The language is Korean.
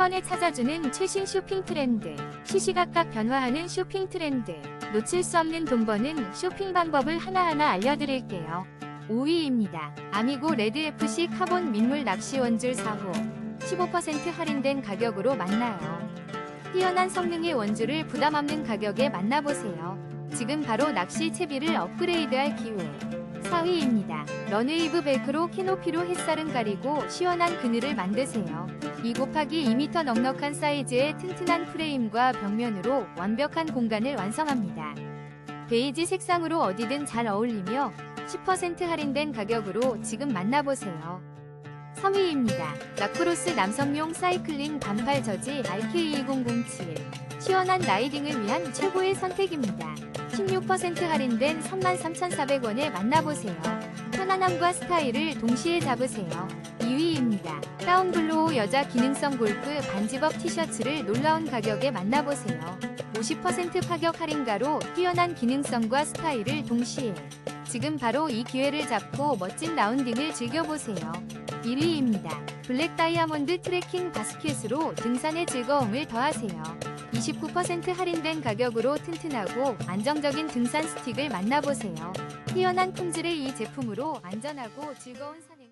번에 찾아주는 최신 쇼핑 트렌드. 시시각각 변화하는 쇼핑 트렌드. 놓칠 수 없는 돈 버는 쇼핑 방법을 하나하나 알려드릴게요. 5위입니다. 아미고 레드 FC 카본 민물 낚시 원줄 4호. 15% 할인된 가격으로 만나요. 뛰어난 성능의 원줄을 부담 없는 가격에 만나보세요. 지금 바로 낚시 채비를 업그레이드할 기회. 4위입니다. 런웨이브 벨크로 캐노피로 햇살은 가리고 시원한 그늘을 만드세요. 2 곱하기 2m 넉넉한 사이즈의 튼튼한 프레임과 벽면으로 완벽한 공간을 완성합니다. 베이지 색상으로 어디든 잘 어울리며 10% 할인된 가격으로 지금 만나보세요. 3위입니다. 라크로스 남성용 사이클링 반팔 저지 RK2007 시원한 라이딩을 위한 최고의 선택입니다. 16% 할인된 33,400원에 만나보세요. 편안함과 스타일을 동시에 잡으세요. 2위입니다. 다운블로우 여자 기능성 골프 반집업 티셔츠를 놀라운 가격에 만나보세요. 50% 파격 할인가로 뛰어난 기능성과 스타일을 동시에 지금 바로 이 기회를 잡고 멋진 라운딩을 즐겨보세요. 1위입니다. 블랙 다이아몬드 트레킹 바스켓으로 등산의 즐거움을 더하세요. 29% 할인된 가격으로 튼튼하고 안정적인 등산 스틱을 만나보세요. 뛰어난 품질의 이 제품으로 안전하고 즐거운 산행